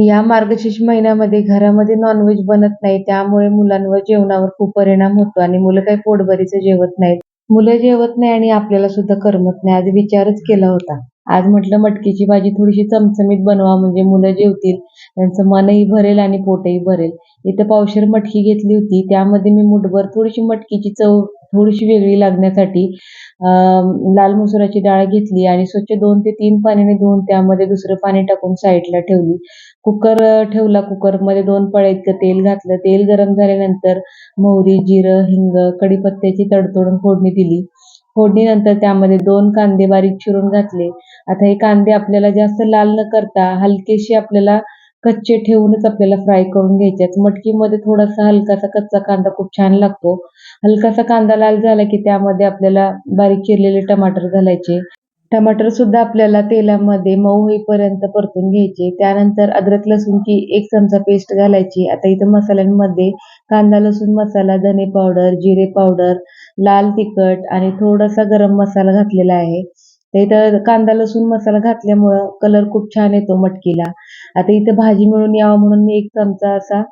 या मार्गशीर्ष महिन्यामध्ये घरामध्ये नॉनव्हेज बनत नाही त्यामुळे मुलांवर जेवणावर खूप परिणाम होतो आणि मुलं काही पोटभरीचं जेवत नाहीत. मुलं जेवत नाही आणि आपल्याला सुद्धा करमत नाही आज विचारच केला होता. आज म्हटलं मटकीची भाजी थोडीशी चमचमीत बनवा म्हणजे मुलं जेवतील त्यांचं मनही भरेल आणि पोटही भरेल. इथं पावशेर मटकी घेतली होती त्यामध्ये मी मुठभर थोडीशी मटकीची चव थोडीशी वेगळी लागण्यासाठी लाल मसुराची डाळ घेतली आणि स्वच्छ दोन ते तीन पाण्याने धुवून त्यामध्ये दुसरं पाणी टाकून साईडला ठेवली. कुकर ठेवला कुकरमध्ये दोन पळे इतकं तेल घातलं. तेल गरम झाल्यानंतर मोहरी जिरं हिंग कढीपत्त्याची तडतोडून फोडणी दिली. फोडणीनंतर त्यामध्ये दोन कांदे बारीक चिरून घातले. आता हे कांदे आपल्याला जास्त लाल न करता हलकेशी आपल्याला कच्चे ठेवूनच आपल्याला फ्राय करून घ्यायचे मटकीमध्ये थोडासा हलकासा कच्चा कांदा खूप छान लागतो. हलकासा कांदा लाल झाला की त्यामध्ये आपल्याला बारीक चिरलेले टमाटर घालायचे. टमाटर सुद्धा आपल्याला तेलामध्ये मऊ होईपर्यंत परतून घ्यायचे. त्यानंतर अद्रक लसूणची एक चमचा पेस्ट घालायची. आता इथं मसाल्यांमध्ये कांदा लसूण मसाला धने पावडर जिरे पावडर लाल तिखट आणि थोडासा गरम मसाला घातलेला आहे. तर इथं कांदा लसूण मसाला घातल्यामुळं कलर खूप छान येतो मटकीला. आता इथं भाजी मिळून यावं म्हणून मी एक चमचा असा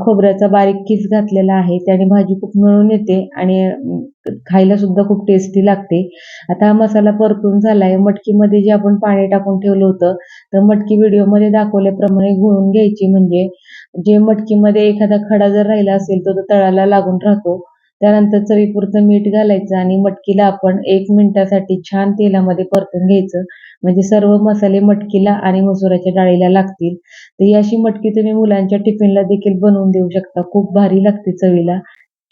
खोबऱ्याचा बारीक किस घातलेला आहे त्याने भाजी खूप मिळून येते आणि खायला सुद्धा खूप टेस्टी लागते. आता हा मसाला परतून झालाय. मटकीमध्ये जे आपण पाणी टाकून ठेवलं होतं तर मटकी व्हिडिओमध्ये दाखवल्याप्रमाणे घोळून घ्यायची. म्हणजे जे मटकीमध्ये एखादा खडा जर राहिला असेल तर तो तळाला लागून राहतो. त्यानंतर चवीपुरतं मीठ घालायचं आणि मटकीला आपण एक मिनिटासाठी छान तेलामध्ये परतून घ्यायचं. म्हणजे सर्व मसाले मटकीला आणि मसुराच्या डाळीला लागतील. तर ही अशी मटकी तुम्ही मुलांच्या टिफिनला देखील बनवून देऊ शकता. खूप भारी लागते चवीला.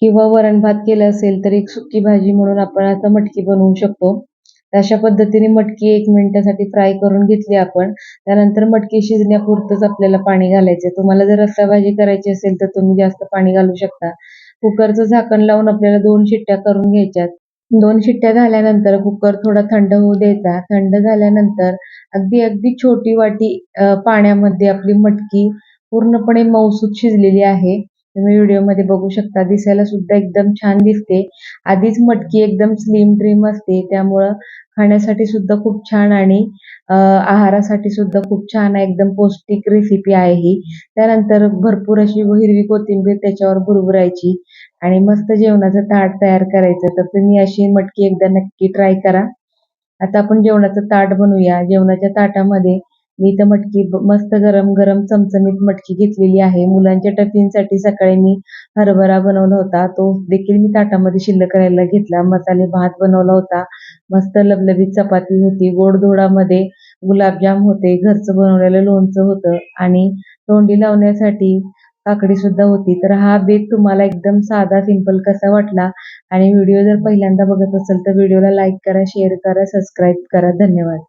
किंवा वरण भात केलं असेल तर एक सुकी भाजी म्हणून आपण आता मटकी बनवू शकतो. अशा पद्धतीने मटकी एक मिनिटासाठी फ्राय करून घेतली आपण. त्यानंतर मटकी शिजण्यापुरतंच आपल्याला पाणी घालायचं तुम्हाला जर रस्सा भाजी करायची असेल तर तुम्ही जास्त पाणी घालू शकता. कुकरचं झाकण लावून आपल्याला दोन शिट्ट्या करून घ्यायच्यात. दोन शिट्ट्या झाल्यानंतर कुकर थोडा थंड होऊ द्यायचा. थंड झाल्यानंतर अगदी अगदी छोटी वाटी पाण्यामध्ये आपली मटकी पूर्णपणे मऊसूत शिजलेली आहे. तुम्ही व्हिडिओमध्ये बघू शकता. दिसायला सुद्धा एकदम छान दिसते. आधीच मटकी एकदम स्लिम ड्रीम असते. त्यामुळं खाण्यासाठी सुद्धा खूप छान आणि आहारासाठी सुद्धा खूप छान आहे. एकदम पौष्टिक रेसिपी आहे ही. त्यानंतर भरपूर अशी हिरवी कोथिंबीर त्याच्यावर भुरभुरायची आणि मस्त जेवणाचं ताट तयार करायचं. तर तुम्ही अशी मटकी एकदा नक्की ट्राय करा. आता आपण जेवणाचं ताट बनवूया. जेवणाच्या ताटामध्ये मी इथं मटकी मस्त गरम गरम चमचमीत मटकी घेतलेली आहे. मुलांच्या टफिनसाठी सकाळी मी हरभरा बनवला होता. तो देखील मी ताटामध्ये शिल्लक करायला घेतला. मसाले भात बनवला होता. मस्त लबलबीत चपाती होती. गोडधोडामध्ये गुलाबजाम होते. घरचं बनवलेलं लोणचं होतं. आणि तोंडी लावण्यासाठी काकडी सुद्धा होती. तर हा बेत तुम्हाला एकदम साधा सिंपल कसा वाटला? आणि व्हिडिओ जर पहिल्यांदा बघत असेल तर व्हिडिओला लाईक करा शेअर करा सबस्क्राईब करा. धन्यवाद.